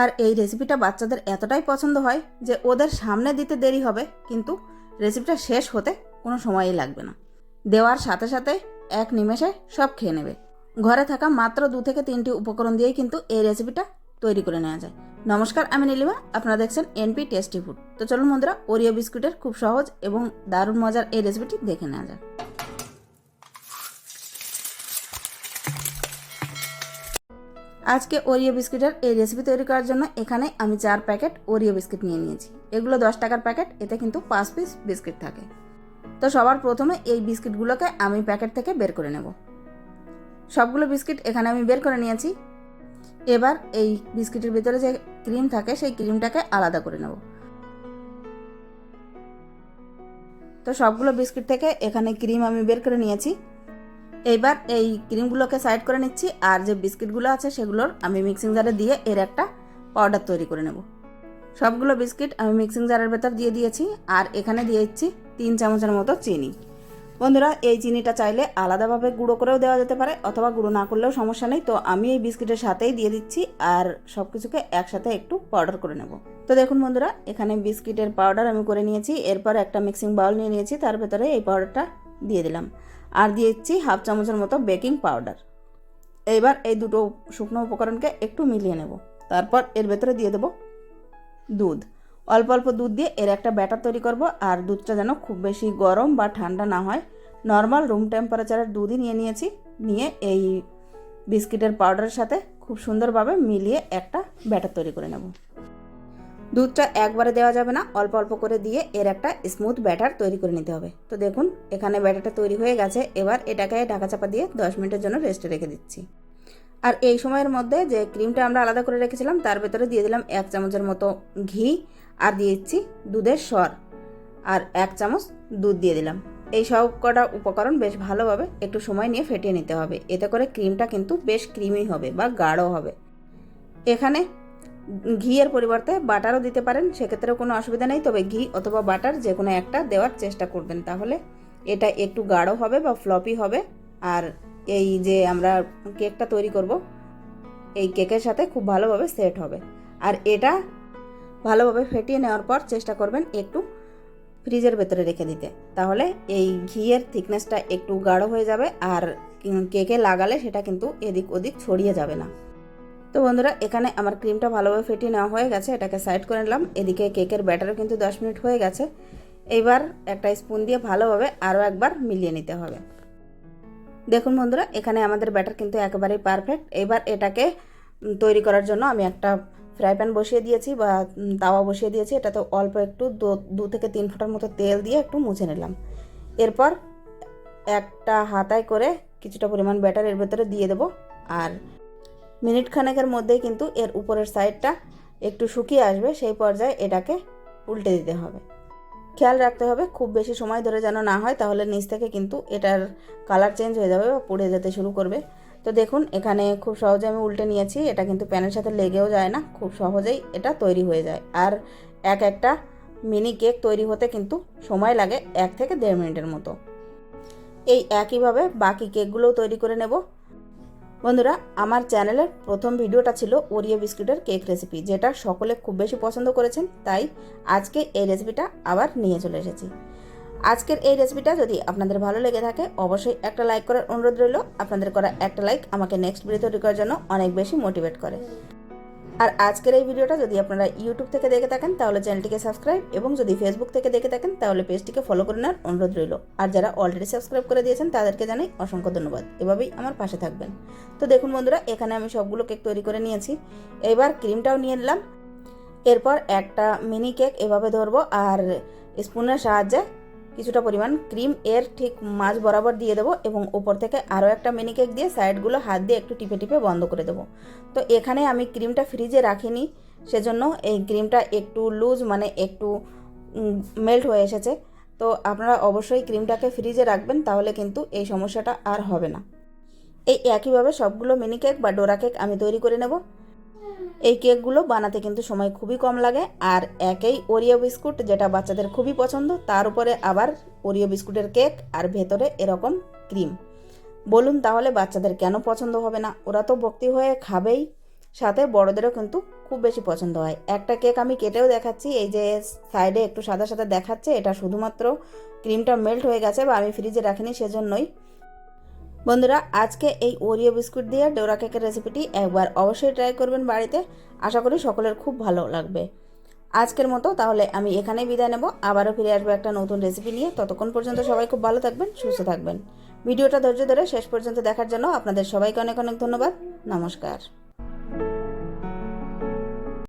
আর এই রেসিপিটা বাচ্চাদের এতটাই পছন্দ হয় যে ওদের সামনে দিতে দেরি হবে, কিন্তু রেসিপিটা শেষ হতে কোনো সময়ই লাগবে না। দেওয়ার সাথে সাথে এক নিমেষে সব খেয়ে নেবে। ঘরে থাকা মাত্র দু থেকে তিনটি উপকরণ দিয়েই কিন্তু এই রেসিপিটা তৈরি করে নেওয়া যায়। নমস্কার, আমি নীলিমা। আপনারা দেখছেন এনপি টেস্টি ফুড তো চলুন বন্ধুরা ওরিও বিস্কুটের খুব সহজ এবং দারুণ মজার এই রেসিপিটি দেখে নেওয়া যায় আজকে ওরিও বিস্কিটের এই রেসিপি তৈরি করার জন্য এখানে আমি চার প্যাকেট ওরিও বিস্কিট নিয়ে নিয়েছি। এগুলো দশ টাকার প্যাকেট, এতে কিন্তু পাঁচ পিস বিস্কিট থাকে। তো সবার প্রথমে এই বিস্কিটগুলোকে আমি প্যাকেট থেকে বের করে নেব। সবগুলো বিস্কিট এখানে আমি বের করে নিয়েছি। এবার এই বিস্কিটের ভিতরে যে ক্রিম থাকে, সেই ক্রিমটাকে আলাদা করে নেব। তো সবগুলো বিস্কিট থেকে এখানে ক্রিম আমি বের করে নিয়েছি। এইবার এই ক্রিমগুলোকে সাইড করে নিচ্ছি, আর যে বিস্কিটগুলো আছে সেগুলোর আমি মিক্সিং জারে দিয়ে এর একটা পাউডার তৈরি করে নেব। সবগুলো বিস্কিট আমি মিক্সিং জারের ভেতর দিয়ে দিয়েছি, আর এখানে দিয়ে দিচ্ছি তিন চামচের মতো চিনি। বন্ধুরা, এই চিনিটা চাইলে আলাদাভাবে গুঁড়ো করেও দেওয়া যেতে পারে, অথবা গুঁড়ো না করলেও সমস্যা নেই। তো আমি এই বিস্কিটের সাথেই দিয়ে দিচ্ছি, আর সব কিছুকে একসাথে একটু পাউডার করে নেব। তো দেখুন বন্ধুরা, এখানে বিস্কিটের পাউডার আমি করে নিয়েছি, এরপর একটা মিক্সিং বাউল নিয়ে নিয়েছি, তার ভেতরে এই পাউডারটা দিয়ে দিলাম। আর দিয়ে দিচ্ছি হাফ চামচের মতো বেকিং পাউডার এইবার এই দুটো শুকনো উপকরণকে একটু মিলিয়ে নেব। তারপর এর ভেতরে দিয়ে দেবো দুধ। অল্প অল্প দুধ দিয়ে এর একটা ব্যাটার তৈরি করব আর দুধটা যেন খুব বেশি গরম বা ঠান্ডা না হয়। নর্মাল রুম টেম্পারেচারের দুধই নিয়ে নিয়েছি। নিয়ে এই বিস্কিটের পাউডারের সাথে খুব সুন্দরভাবে মিলিয়ে একটা ব্যাটার তৈরি করে নেব। দুধটা একবারে দেওয়া যাবে না, অল্প অল্প করে দিয়ে এর একটা স্মুথ ব্যাটার তৈরি করে নিতে হবে। তো দেখুন, এখানে ব্যাটারটা তৈরি হয়ে গেছে। এবার এটাকে ঢাকা চাপা দিয়ে দশ মিনিটের জন্য রেস্টে রেখে দিচ্ছি। আর এই সময়ের মধ্যে যে ক্রিমটা আমরা আলাদা করে রেখেছিলাম, তার ভেতরে দিয়ে দিলাম এক চামচের মতো ঘি। আর দিয়ে দিচ্ছি দুধের সর। আর এক চামচ দুধ দিয়ে দিলাম। এই সব কটা উপকরণ বেশ ভালোভাবে একটু সময় নিয়ে ফেটিয়ে নিতে হবে। এতে করে ক্রিমটা কিন্তু বেশ ক্রিমি হবে বা গাঢ় হবে। এখানে ঘিয়ের পরিবর্তে বাটারও দিতে পারেন, সেক্ষেত্রেও কোনো অসুবিধা নেই। তবে ঘি অথবা বাটার যে কোনো একটা দেওয়ার চেষ্টা করবেন। তাহলে এটা একটু গাঢ় হবে বা ফ্লপি হবে। আর এই যে আমরা কেকটা তৈরি করব, এই কেকের সাথে খুব ভালোভাবে সেট হবে। আর এটা ভালোভাবে ফেটিয়ে নেওয়ার পর চেষ্টা করবেন একটু ফ্রিজের ভেতরে রেখে দিতে। তাহলে এই ঘিয়ের থিকনেসটা একটু গাঢ় হয়ে যাবে আর কেকে লাগালে সেটা কিন্তু এদিক ওদিক ছড়িয়ে যাবে না। তো বন্ধুরা, এখানে আমার ক্রিমটা ভালোভাবে ফেটিয়ে নেওয়া হয়ে গেছে। এটাকে সাইড করে নিলাম। এদিকে কেকের ব্যাটারও কিন্তু দশ মিনিট হয়ে গেছে। এইবার একটা স্পুন দিয়ে ভালোভাবে আরও একবার মিলিয়ে নিতে হবে। দেখুন বন্ধুরা, এখানে আমাদের ব্যাটার কিন্তু একেবারেই পারফেক্ট। এবার এটাকে তৈরি করার জন্য আমি একটা ফ্রাই প্যান বসিয়ে দিয়েছি বা তাওয়া বসিয়ে দিয়েছি। এটাতে অল্প একটু দু থেকে তিন ফোঁটার মতো তেল দিয়ে একটু মুছে নিলাম। এরপর একটা হাতায় করে কিছুটা পরিমাণ ব্যাটার এর ভেতরে দিয়ে দেবো। আর মিনিট খানেকের মধ্যেই কিন্তু এর উপরের সাইডটা একটু শুকিয়ে আসবে, সেই পর্যায়ে এটাকে উল্টে দিতে হবে। খেয়াল রাখতে হবে, খুব বেশি সময় ধরে যেন না হয়, তাহলে নিচ থেকে কিন্তু এটার কালার চেঞ্জ হয়ে যাবে বা পুড়ে যেতে শুরু করবে। তো দেখুন, এখানে খুব সহজে আমি উল্টে নিয়েছি। এটা কিন্তু প্যানের সাথে লেগেও যায় না, খুব সহজেই এটা তৈরি হয়ে যায়। আর এক একটা মিনি কেক তৈরি হতে কিন্তু সময় লাগে এক থেকে দেড় মিনিটের মতো। এই একইভাবে বাকি কেকগুলোও তৈরি করে নেব। বন্ধুরা, আমার চ্যানেলের প্রথম ভিডিওটা ছিল ওরিও বিস্কুটের কেক রেসিপি, যেটা সকলে খুব বেশি পছন্দ করেছেন, তাই আজকে এই রেসিপিটা আবার নিয়ে চলে এসেছি। আজকের এই রেসিপিটা যদি আপনাদের ভালো লেগে থাকে, অবশ্যই একটা লাইক করার অনুরোধ রইল। আপনাদের করা একটা লাইক আমাকে নেক্সট ভিডিও তৈরি করার জন্য অনেক বেশি মোটিভেট করে। আর আজকের এই ভিডিওটা যদি আপনারা ইউটিউব থেকে দেখে থাকেন, তাহলে চ্যানেলটিকে সাবস্ক্রাইব এবং যদি ফেসবুক থেকে দেখে থাকেন, তাহলে পেজটিকে ফলো করে নেওয়ার অনুরোধ রইল। আর যারা অলরেডি সাবস্ক্রাইব করে দিয়েছেন, তাদেরকে জানাই অসংখ্য ধন্যবাদ। এভাবেই আমার পাশে থাকবেন। তো দেখুন বন্ধুরা, এখানে আমি সবগুলো কেক তৈরি করে নিয়েছি। এবার ক্রিমটাও নিয়ে নিলাম। এরপর একটা মিনি কেক এভাবে ধরবো, আর স্পুনের সাহায্যে কিছুটা পরিমাণ ক্রিম এর ঠিক মাঝ বরাবর দিয়ে দেবো এবং ওপর থেকে আরও একটা মিনি কেক দিয়ে সাইডগুলো হাত দিয়ে একটু টিপে টিপে বন্ধ করে দেবো। তো এখানে আমি ক্রিমটা ফ্রিজে রাখিনি, সেজন্য এই ক্রিমটা একটু লুজ মানে একটু মেল্ট হয়ে এসেছে। তো আপনারা অবশ্যই ক্রিমটাকে ফ্রিজে রাখবেন, তাহলে কিন্তু এই সমস্যাটা আর হবে না। এই একইভাবে সবগুলো মিনি কেক বা ডোরা কেক আমি তৈরি করে নেব। এই কেকগুলো বানাতে কিন্তু সময় খুবই কম লাগে। আর একেই ওরিও বিস্কুট যেটা বাচ্চাদের খুবই পছন্দ, তার উপরে আবার ওরিও বিস্কুটের কেক আর ভেতরে এরকম ক্রিম। বলুন তাহলে বাচ্চাদের কেন পছন্দ হবে না? ওরা তো ভক্তি হয়ে খাবেই। সাথে বড়দেরও কিন্তু খুব বেশি পছন্দ হয়। একটা কেক আমি কেটেও দেখাচ্ছি, এই যে সাইডে একটু সাদা সাদা দেখাচ্ছে, এটা শুধুমাত্র ক্রিমটা মেল্ট হয়ে গেছে বা আমি ফ্রিজে রাখিনি সেজন্যই। বন্ধুরা, আজকে এই ওরিও বিস্কুট দিয়ে ডোরা কেকের রেসিপিটি একবার অবশ্যই ট্রাই করবেন বাড়িতে। আশা করি সকলের খুব ভালো লাগবে। আজকের মতো তাহলে আমি এখানেই বিদায় নেব। আবারও ফিরে আসব একটা নতুন রেসিপি নিয়ে। ততক্ষণ পর্যন্ত সবাই খুব ভালো থাকবেন, সুস্থ থাকবেন। ভিডিওটা ধৈর্য ধরে শেষ পর্যন্ত দেখার জন্য আপনাদের সবাইকে অনেক অনেক ধন্যবাদ। নমস্কার।